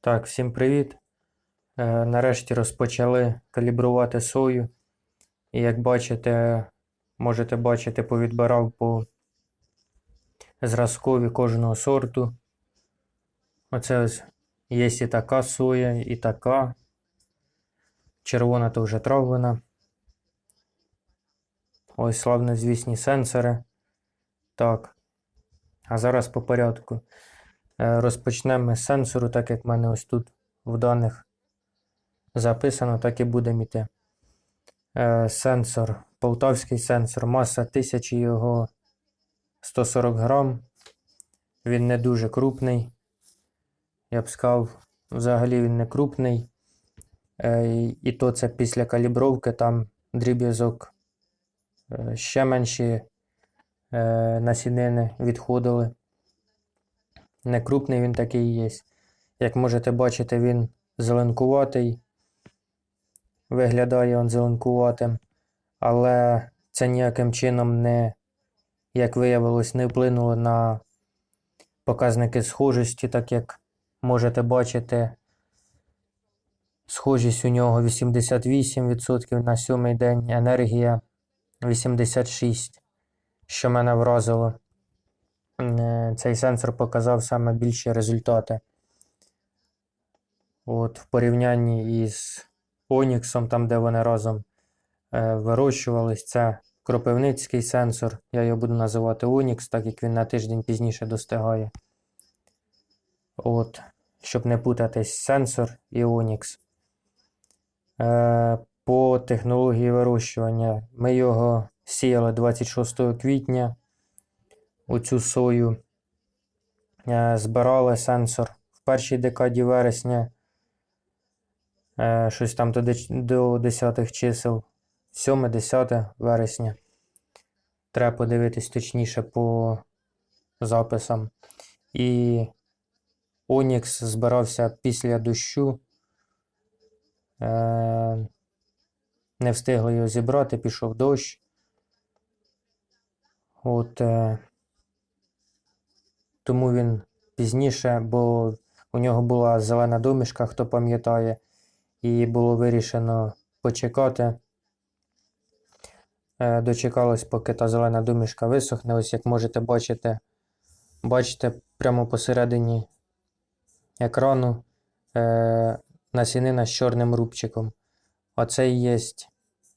Так, всім привіт. Е, Нарешті розпочали калібрувати сою. І як бачите, можете бачити, повідбирав по зразкові кожного сорту. Оце ось є і така соя, і така. Червона то вже травлена. Ось славнозвісні сенсори. Так. А зараз по порядку. Е, Розпочнемо з сенсору, так як в мене ось тут в даних записано, так і будемо йти. Е, Сенсор, полтавський сенсор, маса 1000 його 140 грам. Він не дуже крупний. Я б сказав, взагалі він не крупний. Е, і- то це після калібровки, там дріб'язок ще менші насінини відходили. Не крупний він такий є. Як можете бачити, він зеленкуватий. Виглядає він зеленкуватим. Але це ніяким чином не, як виявилось, не вплинуло на показники схожості, так як можете бачити, схожість у нього 88% на сьомий день, енергія 86%, що мене вразило. Цей сенсор показав саме більші результати. От, в порівнянні із Оніксом, там, де вони разом е, вирощувались, це кропивницький сенсор. Я його буду називати Онікс, так як він на тиждень пізніше достигає. От, щоб не путатись сенсор і Онікс. Е, по технології вирощування ми його сіяли 26 квітня у цю сою. Е, Збирали сенсор в першій декаді вересня, е, щось там до, деч- до 10 чисел, 7-10 вересня. Треба подивитись точніше по записам. І Онікс збирався після дощу. Е, Не встигли його зібрати, пішов дощ. От, тому він пізніше, бо у нього була зелена домішка, хто пам'ятає, і було вирішено почекати. Е, Дочекалось, поки та зелена домішка висохне. Ось як можете бачити, бачите, прямо посередині екрану е, насінина з чорним рубчиком. Оце і є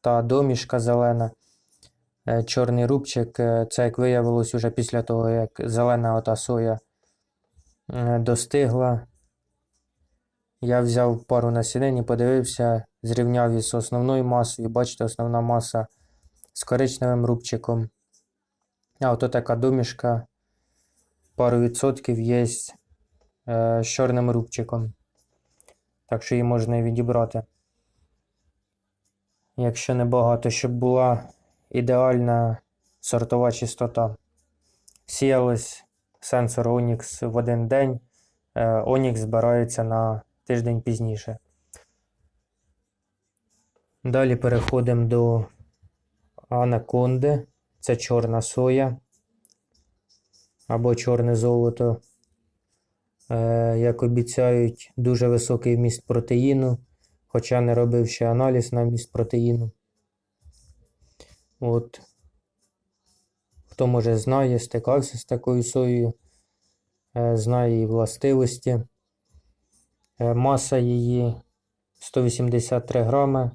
та домішка зелена. Е, Чорний рубчик, е, це як виявилось уже після того, як зелена ота соя е, достигла. Я взяв пару насінин і подивився, зрівняв із основною масою. Бачите, основна маса з коричневим рубчиком. А ото така домішка, пару відсотків є з чорним рубчиком. Так що її можна і відібрати. Якщо не багато, щоб була ідеальна сортова чистота. Сіялось сенсор Onyx в один день. Е, Onyx збирається на тиждень пізніше. Далі переходимо до анаконди. Це чорна соя або чорне золото. Е, Як обіцяють, дуже високий вміст протеїну, хоча не робив ще аналіз на вміст протеїну. От. Хто може знає, стикався з такою соєю, е, знає її властивості. Е, Маса її 183 грами.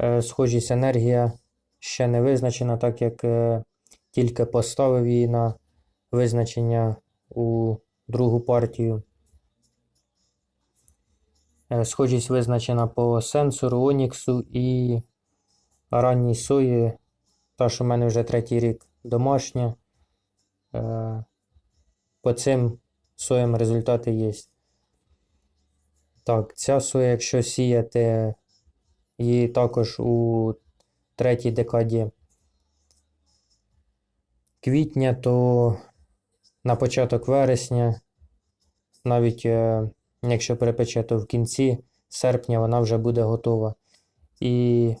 Е, Схожість енергія ще не визначена, так як тільки поставив її на визначення у другу партію. Схожість визначена по сенсору Оніксу і ранній сої, та, що в мене вже третій рік домашня. Е, По цим соям результати є. Так, ця соя, якщо сіяти її також у третій декаді квітня, то на початок вересня, навіть е, якщо перепече, то в кінці серпня вона вже буде готова. І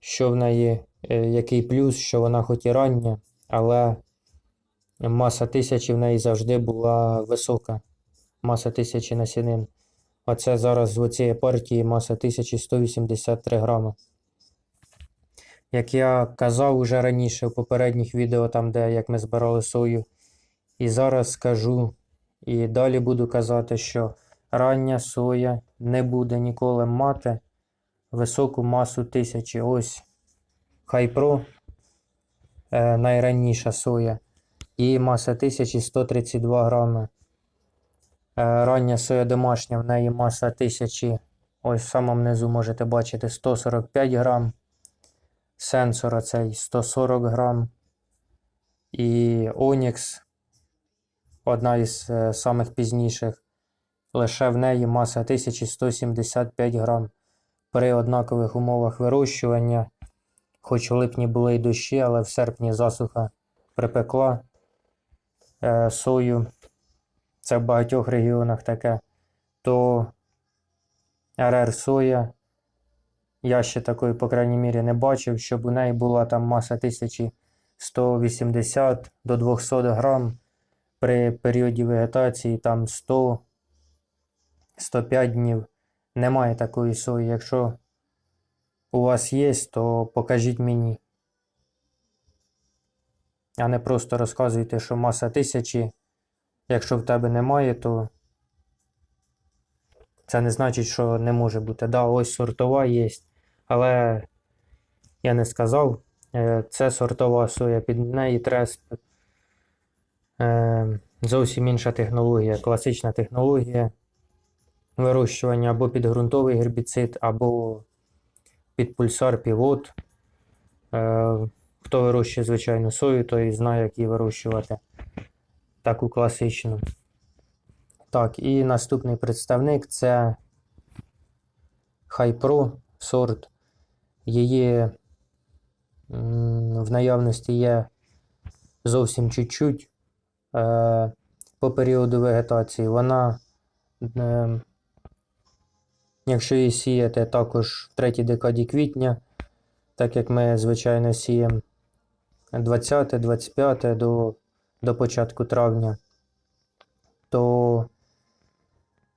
що в неї, який плюс, що вона хоч і рання, але маса тисячі в неї завжди була висока. Маса тисячі насінин. Оце зараз в цієї партії маса 1183 грами. Як я казав уже раніше в попередніх відео, там де як ми збирали сою, і зараз скажу, і далі буду казати, що рання соя не буде ніколи мати високу масу 1000. Ось Хайпро е, найраніша соя. Її маса 1132 грами. Е, Рання соя домашня, в неї маса 1000. Ось в самому низу можете бачити 145 грам. Сенсора цей 140 грам. І Onyx, одна із е, самих пізніших. Лише в неї маса 1175 грам. При однакових умовах вирощування, хоч у липні були й дощі, але в серпні засуха припекла е, сою. Це в багатьох регіонах таке. То РР соя. Я ще такої, по крайній мірі, не бачив, щоб у неї була там маса 1180 до 200 грам при періоді вегетації там 100 105 днів. Немає такої сої. Якщо у вас є, то покажіть мені. А не просто розказуйте, що маса 1000. Якщо в тебе немає, то це не значить, що не може бути. Да, ось сортова є, але я не сказав. Е, Це сортова соя, під неї треба е, зовсім інша технологія, класична технологія вирощування або під ґрунтовий гербіцид, або під пульсар півот. Е, Хто вирощує звичайну сою, той знає, як її вирощувати. Таку класичну. Так, і наступний представник це Хайпро сорт. Її в наявності є зовсім чуть-чуть е, по періоду вегетації. Вона, е, якщо її сіяти також в третій декаді квітня, так як ми звичайно сіємо 20-25 до, до початку травня, то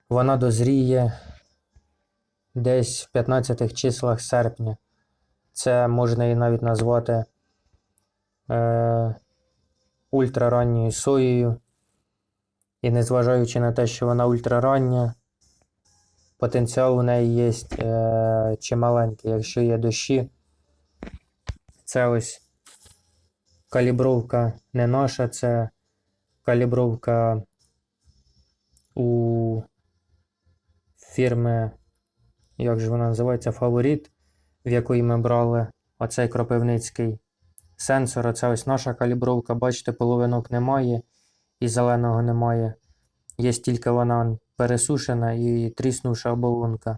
вона дозріє десь в 15 числах серпня. Це можна її навіть назвати е, ультраранньою соєю. І незважаючи на те, що вона ультрарання, потенціал у неї є е, чималенький. Якщо є дощі, це ось калібровка не наша, це калібровка у фірми, як же вона називається, Фаворит, в якої ми брали оцей кропивницький сенсор. Оце ось наша калібровка. Бачите, половинок немає і зеленого немає. Є тільки вона пересушена і тріснувша оболонка.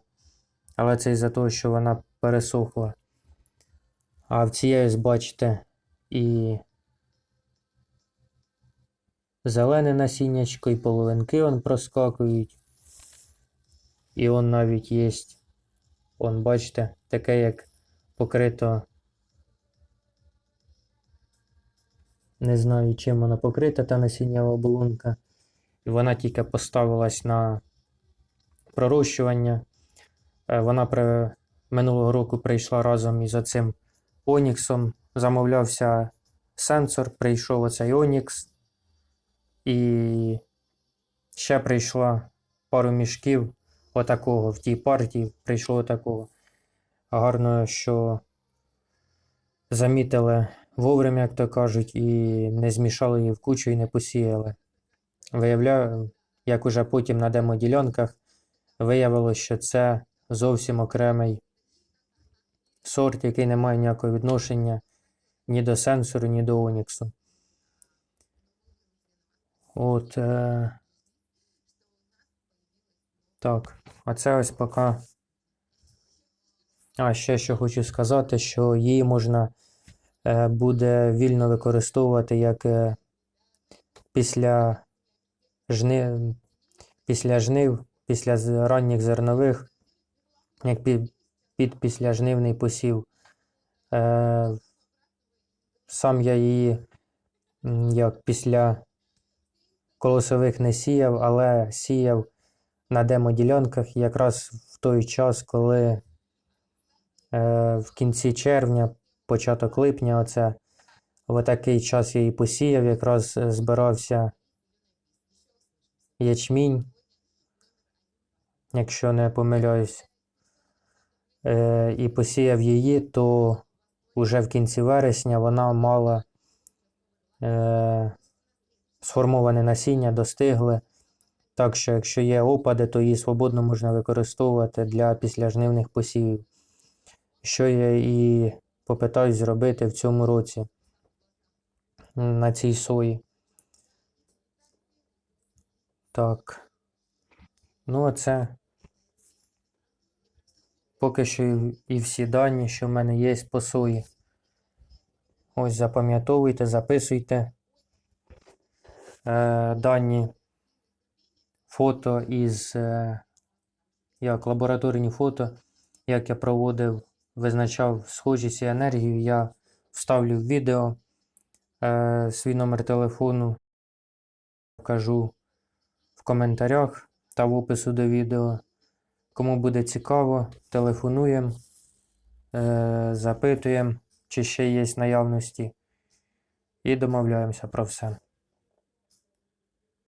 Але це із-за того, що вона пересохла. А в цієї, бачите, і зелене насіннячко, і половинки он проскакують. І он навіть є, он, бачите, таке, як покрито. Не знаю, чим вона покрита, та насіннєва оболонка. Вона тільки поставилась на пророщування. Е, Вона при... минулого року прийшла разом із оцим Оніксом. Замовлявся сенсор, прийшов оцей Онікс. І ще прийшла пару мішків отакого. В тій партії прийшло отакого. Гарно, що замітили вовремя, як то кажуть, і не змішали її в кучу і не посіяли. Виявляю, як уже потім на демоділянках виявилося, що це зовсім окремий сорт, який не має ніякого відношення ні до сенсору, ні до Оніксу. От. Е... Так, а це ось поки. А ще що хочу сказати, що її можна е, буде вільно використовувати як е, після жнив, після жнив, після ранніх зернових, як під, під післяжнивний посів. Е, сам я її як після колосових не сіяв, але сіяв на демоділянках якраз в той час, коли е, в кінці червня, початок липня, оце в такий час я і посіяв, якраз збирався ячмінь, якщо не помиляюсь, е, і посіяв її, то уже в кінці вересня вона мала е, сформоване насіння, достигли. Так що, якщо є опади, то її свободно можна використовувати для післяжнивних посівів. Що я і попитаюсь зробити в цьому році на цій сої. Так. Ну, а це поки що і, всі дані, що в мене є по сої. Ось запам'ятовуйте, записуйте е, дані фото із е, як лабораторні фото, як я проводив, визначав схожість і енергію, я вставлю в відео е, свій номер телефону, вкажу в коментарях та в опису до відео. Кому буде цікаво, телефонуємо, е, запитуємо, чи ще є наявності, і домовляємося про все.